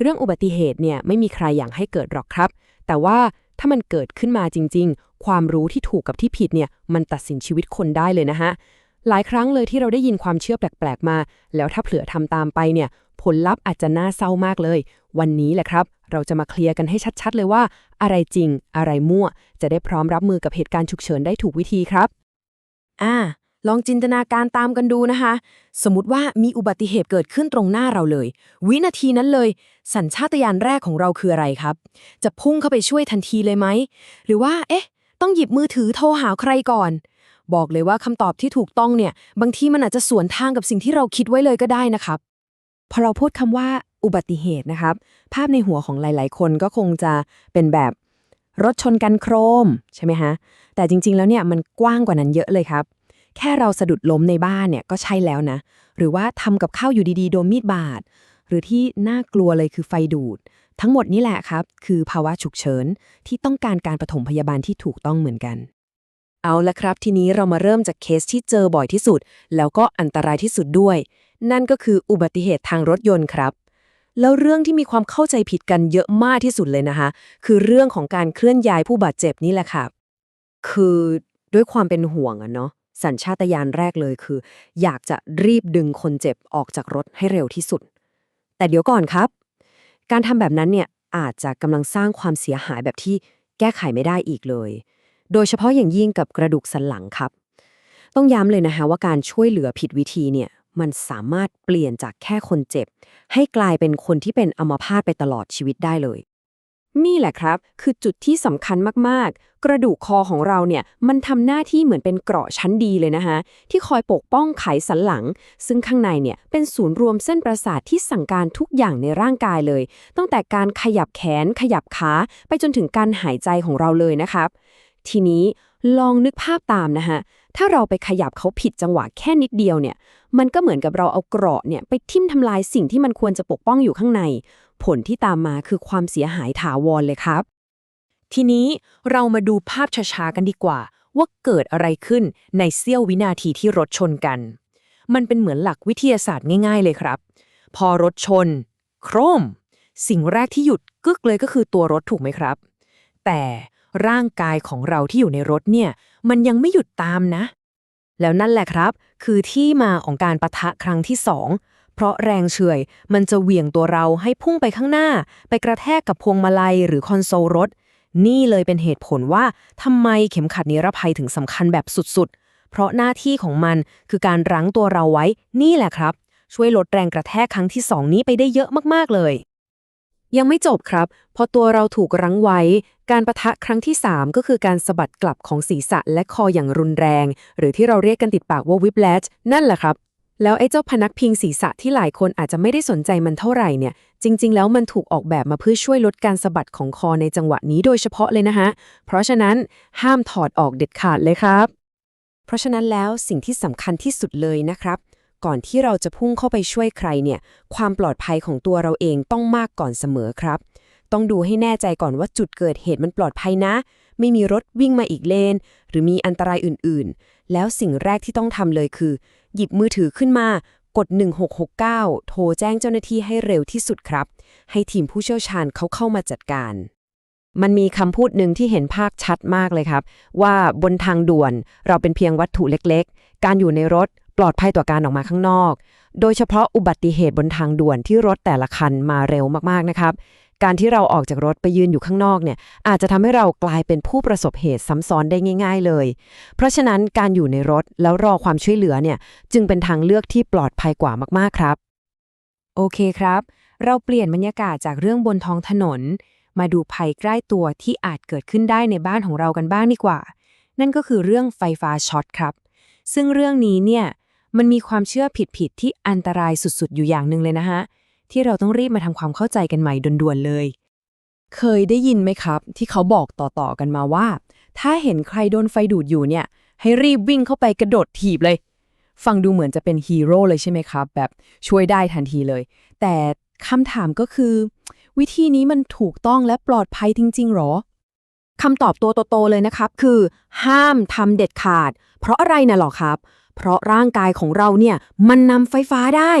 เรื่องอุบัติเหตุเนี่ยไม่มีใครอยากให้เกิดหรอกครับ แต่ว่าถ้ามันเกิดขึ้นมาจริง ๆ ความรู้ที่ถูกกับที่ผิดเนี่ยมันตัดสินชีวิตคนได้เลยนะฮะ หลายครั้งเลยที่เราได้ยินความเชื่อแปลก ๆ มา แล้วถ้าเผลอทำตามไปเนี่ย ผลลัพธ์อาจจะน่าเศร้ามากเลย วันนี้แหละครับ เราจะมาเคลียร์กันให้ชัด ๆ เลยว่า อะไรจริง อะไรมั่ว จะได้พร้อมรับมือกับเหตุการณ์ฉุกเฉินได้ถูกวิธีครับ อ่า ลองจินตนาการตามกันดูนะคะ สมมติว่ามีอุบัติเหตุเกิดขึ้นตรงหน้าเราเลย วินาทีนั้นเลย สัญชาตญาณแรกของเราคืออะไรครับ จะพุ่งเข้าไปช่วยทันทีเลยไหม หรือว่า เอ๊ะ ต้องหยิบมือถือโทรหาใครก่อน บอกเลยว่าคำตอบที่ถูกต้องเนี่ย บางทีมันอาจจะสวนทางกับสิ่งที่เราคิดไว้เลยก็ได้นะครับ พอเราพูดคำว่าอุบัติเหตุนะครับ ภาพในหัวของหลาย ๆ คนก็คงจะเป็นแบบรถชนกันโครมใช่ไหมฮะ แต่จริง ๆ แล้วเนี่ยมันกว้างกว่านั้นเยอะเลยครับ แค่เราสะดุดล้มในบ้านเนี่ยก็ใช่แล้วนะ หรือว่าทำกับข้าวอยู่ดีๆ โดนมีดบาด หรือที่น่ากลัวเลยคือไฟดูด ทั้งหมดนี่แหละครับ คือภาวะฉุกเฉินที่ต้องการการปฐมพยาบาลที่ถูกต้องเหมือนกัน เอาละครับ ทีนี้เรามาเริ่มจากเคสที่เจอบ่อยที่สุด แล้วก็อันตรายที่สุดด้วย นั่นก็คืออุบัติเหตุทางรถยนต์ครับแล้วเรื่องที่มีความเข้าใจผิดกันเยอะมากที่สุดเลยนะคะ คือเรื่องของการเคลื่อนย้ายผู้บาดเจ็บนี่แหละครับคือด้วยความเป็นห่วงอะเนาะ สัญชาตญาณแรกเลยคือ อยากจะรีบดึงคนเจ็บออกจากรถให้เร็วที่สุด แต่เดี๋ยวก่อนครับ การทำแบบนั้นเนี่ยอาจจะกำลังสร้างความเสียหายแบบที่แก้ไขไม่ได้อีกเลย โดยเฉพาะอย่างยิ่งกับกระดูกสันหลังครับ ต้องย้ำเลยนะคะว่าการช่วยเหลือผิดวิธีเนี่ยมันสามารถเปลี่ยนจากแค่คนเจ็บ ให้กลายเป็นคนที่เป็นอัมพาตไปตลอดชีวิตได้เลย นี่แหละครับ คือจุดที่สำคัญมากๆ กระดูกคอของเราเนี่ย มันทำหน้าที่เหมือนเป็นเกราะชั้นดีเลยนะคะ ที่คอยปกป้องไขสันหลัง ซึ่งข้างในเนี่ย เป็นศูนย์รวมเส้นประสาทที่สั่งการทุกอย่างในร่างกายเลย ตั้งแต่การขยับแขน ขยับขา ไปจนถึงการหายใจของเราเลยนะครับ ทีนี้ลองนึกภาพตามนะฮะถ้าเราไปขยับเขาผิดจังหวะแค่นิดเดียวเนี่ย มันก็เหมือนกับเราเอาเกราะเนี่ยไปทิ่มทำลายสิ่งที่มันควรจะปกป้องอยู่ข้างในผลที่ตามมาคือความเสียหายถาวรเลยครับ ทีนี้เรามาดูภาพช้าๆกันดีกว่า ว่าเกิดอะไรขึ้นในเสี้ยววินาทีที่รถชนกัน มันเป็นเหมือนหลักวิทยาศาสตร์ง่าย ๆ เลยครับ พอรถชน โครม สิ่งแรกที่หยุดกึกเลยก็คือตัวรถถูกไหมครับ แต่ร่างกายของเราที่อยู่ในรถเนี่ย มันยังไม่หยุดตามนะ แล้วนั่นแหละครับ คือที่มาของการประทะครั้งที่สอง เพราะแรงเฉื่อยมันจะเหวี่ยงตัวเราให้พุ่งไปข้างหน้า ไปกระแทกกับพวงมาลัยหรือคอนโซลรถ นี่เลยเป็นเหตุผลว่าทำไมเข็มขัดนิรภัยถึงสำคัญแบบสุดๆ เพราะหน้าที่ของมันคือการรั้งตัวเราไว้ นี่แหละครับ ช่วยลดแรงกระแทกครั้งที่สองนี้ไปได้เยอะมากๆเลย ยังไม่จบครับ พอตัวเราถูกรั้งไว้ การประทะครั้งที่ 3 ก็คือการสะบัดกลับของศีรษะและคออย่างรุนแรง หรือที่เราเรียกกันติดปากว่าวิปแลชนั่นแหละครับ แล้วไอ้เจ้าพนักพิงศีรษะที่หลายคนอาจจะไม่ได้สนใจมันเท่าไหร่เนี่ย จริง ๆ แล้วมันถูกออกแบบมาเพื่อช่วยลดการสะบัดของคอในจังหวะนี้โดยเฉพาะเลยนะฮะเพราะฉะนั้นห้ามถอดออกเด็ดขาดเลยครับ เพราะฉะนั้นแล้วสิ่งที่สำคัญที่สุดเลยนะครับ ก่อนที่เราจะพุ่งเข้าไปช่วยใครเนี่ย ความปลอดภัยของตัวเราเองต้องมากก่อนเสมอครับ ต้องดูให้แน่ใจก่อนว่าจุดเกิดเหตุมันปลอดภัยนะ ไม่มีรถวิ่งมาอีกเลน หรือมีอันตรายอื่นๆ แล้วสิ่งแรกที่ต้องทำเลยคือ หยิบมือถือขึ้นมากด 1669 โทรแจ้งเจ้าหน้าที่ให้เร็วที่สุดครับ ให้ทีมผู้เชี่ยวชาญเขาเข้ามาจัดการ มันมีคำพูดหนึ่งที่เห็นภาพชัดมากเลยครับ ว่าบนทางด่วนเราเป็นเพียงวัตถุเล็กๆ การอยู่ในรถปลอดภัยต่อการออกมาข้างนอก โดยเฉพาะอุบัติเหตุบนทางด่วนที่รถแต่ละคันมาเร็วมากๆนะครับ การที่เราออกจากรถไปยืนอยู่ข้างนอกเนี่ยอาจจะทำให้เรากลายเป็นผู้ประสบเหตุซ้ำซ้อนได้ง่าย ๆเลย เพราะฉะนั้นการอยู่ในรถแล้วรอความช่วยเหลือเนี่ยจึงเป็นทางเลือกที่ปลอดภัยกว่ามากๆครับ โอเคครับ เราเปลี่ยนบรรยากาศจากเรื่องบนท้องถนน มาดูภัยใกล้ตัวที่อาจเกิดขึ้นได้ในบ้านของเรากันบ้างดีกว่า นั่นก็คือเรื่องไฟฟ้าช็อตครับ ซึ่งเรื่องนี้เนี่ยมันมีความเชื่อผิดๆที่อันตรายสุดๆ อยู่อย่างหนึ่งเลยนะฮะ ที่เราต้องรีบมาทำความเข้าใจกันใหม่ด่วนๆเลย เคยได้ยินไหมครับ ที่เขาบอกต่อๆกันมาว่า ถ้าเห็นใครโดนไฟดูดอยู่เนี่ย ให้รีบวิ่งเข้าไปกระโดดถีบเลย ฟังดูเหมือนจะเป็นฮีโร่เลยใช่ไหมครับ แบบช่วยได้ทันทีเลย แต่คำถามก็คือ วิธีนี้มันถูกต้องและปลอดภัยจริง ๆหรอคำตอบตัวโตๆเลยนะครับ คือ ห้ามทำเด็ดขาด เพราะอะไรนะหรอครับ เพราะร่างกายของเราเนี่ย มันนำไฟฟ้าได้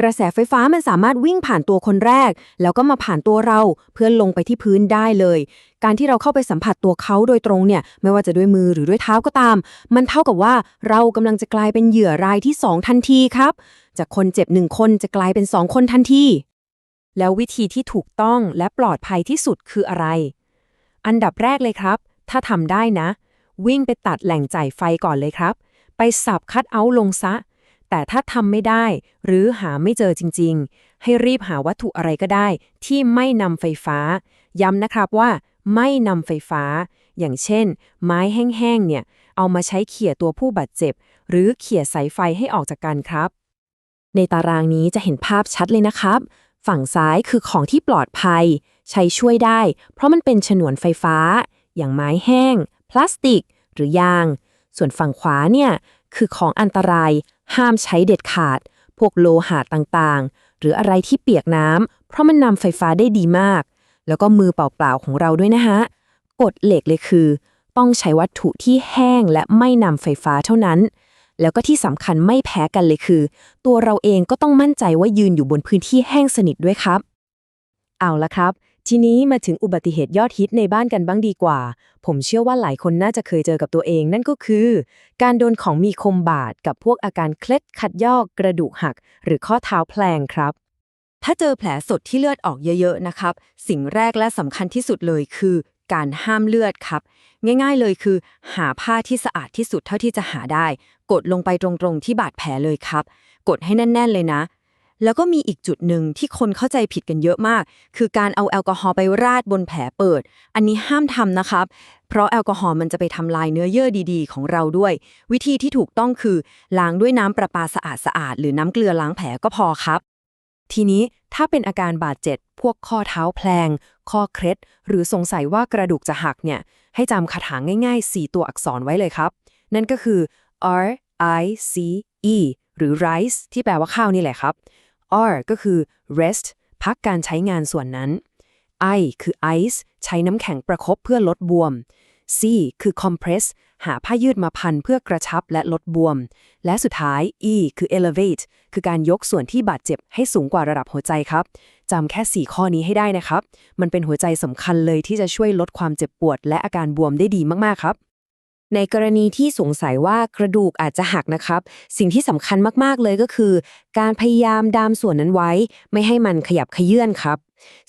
กระแสไฟฟ้ามันสามารถวิ่งผ่านตัวคนแรก แล้วก็มาผ่านตัวเราเพื่อลงไปที่พื้นได้เลย การที่เราเข้าไปสัมผัสตัวเขาโดยตรงเนี่ย ไม่ว่าจะด้วยมือหรือด้วยเท้าก็ตาม มันเท่ากับว่าเรากำลังจะกลายเป็นเหยื่อรายที่ 2 ทันทีครับ จากคนเจ็บหนึ่งคนจะกลายเป็น 2 คนทันที แล้ววิธีที่ถูกต้องและปลอดภัยที่สุดคืออะไร อันดับแรกเลยครับ ถ้าทำได้นะ วิ่งไปตัดแหล่งจ่ายไฟก่อนเลยครับ ไปสับคัดเอาท์ลงซะ แต่ถ้าทำไม่ได้ หรือหาไม่เจอจริง ๆ ให้รีบหาวัตถุอะไรก็ได้ ที่ไม่นำไฟฟ้า ย้ำนะครับว่า ไม่นำไฟฟ้า อย่างเช่น ไม้แห้งๆเนี่ย เอามาใช้เขี่ยตัวผู้บาดเจ็บ หรือเขี่ยสายไฟให้ออกจากกันครับ ในตารางนี้จะเห็นภาพชัดเลยนะครับ ฝั่งซ้ายคือของที่ปลอดภัย ใช้ช่วยได้ เพราะมันเป็นฉนวนไฟฟ้า อย่างไม้แห้ง พลาสติก หรือยาง ส่วนฝั่งขวาเนี่ยคือของอันตราย ห้ามใช้เด็ดขาด พวกโลหะต่างๆ หรืออะไรที่เปียกน้ำ เพราะมันนำไฟฟ้าได้ดีมาก แล้วก็มือเปล่าๆของเราด้วยนะฮะกฎเหล็กเลยคือ ต้องใช้วัตถุที่แห้งและไม่นำไฟฟ้าเท่านั้น แล้วก็ที่สำคัญไม่แพ้กันเลยคือ ตัวเราเองก็ต้องมั่นใจว่ายืนอยู่บนพื้นที่แห้งสนิทด้วยครับ เอาละครับ ทีนี้มาถึงอุบัติเหตุยอดฮิตในบ้านกันบ้างดีกว่า ผมเชื่อว่าหลายคนน่าจะเคยเจอกับตัวเอง นั่นก็คือ การโดนของมีคมบาดกับพวกอาการเคล็ดขัดยอก กระดูกหัก หรือข้อเท้าแพลงครับ ถ้าเจอแผลสดที่เลือดออกเยอะๆนะครับ สิ่งแรกและสำคัญที่สุดเลยคือ การห้ามเลือดครับ ง่ายๆเลยคือ หาผ้าที่สะอาดที่สุดเท่าที่จะหาได้ กดลงไปตรงๆที่บาดแผลเลยครับ กดให้แน่น ๆ เลยนะ แล้วก็มีอีกจุดหนึ่งที่คนเข้าใจผิดกันเยอะมาก คือการเอาแอลกอฮอล์ไปราดบนแผลเปิด อันนี้ห้ามทำนะครับ เพราะแอลกอฮอล์มันจะไปทำลายเนื้อเยื่อดีๆ ของเราด้วย วิธีที่ถูกต้องคือล้างด้วยน้ำประปาสะอาดๆหรือน้ำเกลือล้างแผลก็พอครับ ทีนี้ถ้าเป็นอาการบาดเจ็บพวกข้อเท้าแพลง ข้อเคล็ด หรือสงสัยว่ากระดูกจะหักเนี่ย ให้จำคาถาง่าย ๆ 4 ตัวอักษรไว้เลยครับ นั่นก็คือ R I C E หรือ rice ที่แปลว่าข้าวนี่แหละครับ R ก็คือ rest พักการใช้งานส่วนนั้น I คือ ice ใช้น้ำแข็งประคบเพื่อลดบวม C คือ compress หาผ้ายืดมาพันเพื่อกระชับและลดบวม และสุดท้าย E คือ elevate คือการยกส่วนที่บาดเจ็บให้สูงกว่าระดับหัวใจครับจำแค่ 4 ข้อนี้ให้ได้นะครับ มันเป็นหัวใจสำคัญเลยที่จะช่วยลดความเจ็บปวด และอาการบวมได้ดีมากๆครับ ในกรณีที่สงสัยว่ากระดูกอาจจะหักนะครับ สิ่งที่สำคัญมากๆเลยก็คือ การพยายามดามส่วนนั้นไว้ ไม่ให้มันขยับเขยื่อนครับ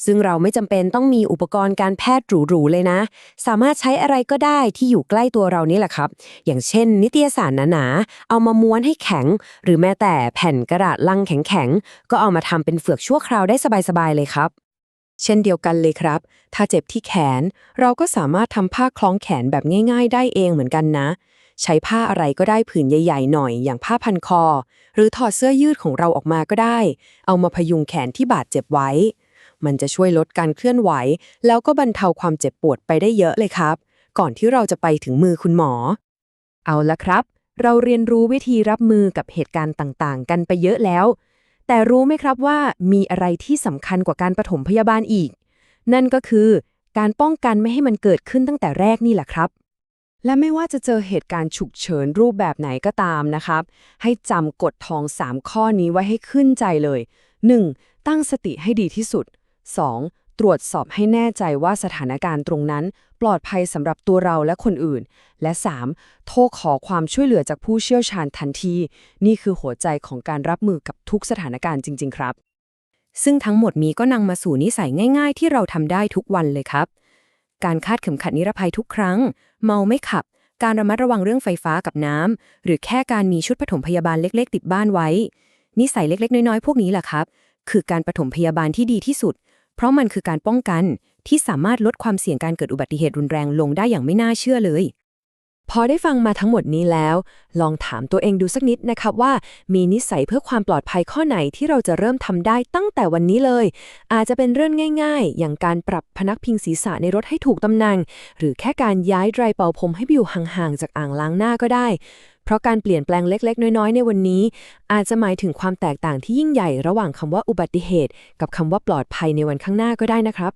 ซึ่งเราไม่จำเป็นต้องมีอุปกรณ์การแพทย์หรูๆเลยนะ สามารถใช้อะไรก็ได้ที่อยู่ใกล้ตัวเรานี่แหละครับ อย่างเช่น นิตยสารหนาๆเอามาม้วนให้แข็ง หรือแม้แต่แผ่นกระดาษลังแข็งๆก็เอามาทำเป็นเฟือกชั่วคราวได้สบายๆเลยครับ เช่นเดียวกันเลยครับ ถ้าเจ็บที่แขน เราก็สามารถทำผ้าคล้องแขนแบบง่าย ๆ ได้เองเหมือนกันนะ ใช้ผ้าอะไรก็ได้ผืนใหญ่ ๆ หน่อย อย่างผ้าพันคอ หรือถอดเสื้อยืดของเราออกมาก็ได้ เอามาพยุงแขนที่บาดเจ็บไว้ มันจะช่วยลดการเคลื่อนไหว แล้วก็บรรเทาความเจ็บปวดไปได้เยอะเลยครับ ก่อนที่เราจะไปถึงมือคุณหมอ เอาละครับ เราเรียนรู้วิธีรับมือกับเหตุการณ์ต่างๆ กันไปเยอะแล้ว แต่รู้ไหมครับว่ามีอะไรที่สำคัญกว่าการปฐมพยาบาลอีก นั่นก็คือการป้องกันไม่ให้มันเกิดขึ้นตั้งแต่แรกนี่แหละครับ และไม่ว่าจะเจอเหตุการณ์ฉุกเฉินรูปแบบไหนก็ตามนะครับ ให้จำกฎทอง 3 ข้อนี้ไว้ให้ขึ้นใจเลย 1. ตั้งสติให้ดีที่สุด 2. ตรวจสอบให้แน่ใจว่าสถานการณ์ตรงนั้น ปลอดภัยสำหรับตัวเราและคนอื่น และ 3. โทรขอความช่วยเหลือจากผู้เชี่ยวชาญทันที นี่คือหัวใจของการรับมือกับทุกสถานการณ์จริง ๆ ครับ ซึ่งทั้งหมดนี้ก็นำมาสู่นิสัยง่าย ๆ ที่เราทำได้ทุกวันเลยครับ การคาดเข็มขัดนิรภัยทุกครั้ง เมาไม่ขับ การระมัดระวังเรื่องไฟฟ้ากับน้ำหรือแค่การมีชุดปฐมพยาบาลเล็ก ๆ ติดบ้านไว้ นิสัยเล็ก ๆ น้อยๆพวกนี้แหละครับ คือการปฐมพยาบาลที่ดีที่สุด เพราะมันคือการป้องกันที่สามารถลดความเสี่ยงการเกิดอุบัติเหตุรุนแรงลงได้อย่างไม่น่าเชื่อเลย พอได้ฟังมาทั้งหมดนี้แล้ว ลองถามตัวเองดูสักนิดนะครับว่า มีนิสัยเพื่อความปลอดภัยข้อไหนที่เราจะเริ่มทำได้ตั้งแต่วันนี้เลย อาจจะเป็นเรื่องง่าย ๆ อย่างการปรับพนักพิงศีรษะในรถให้ถูกตำแหน่งหรือแค่การย้ายไดร์เป่าผมให้ไปอยู่ห่างๆจากอ่างล้างหน้าก็ได้ เพราะการเปลี่ยนแปลงเล็ก ๆ น้อย ๆ ในวันนี้ อาจจะหมายถึงความแตกต่างที่ยิ่งใหญ่ระหว่างคำว่าอุบัติเหตุ กับคำว่าปลอดภัยในวันข้างหน้าก็ได้นะครับ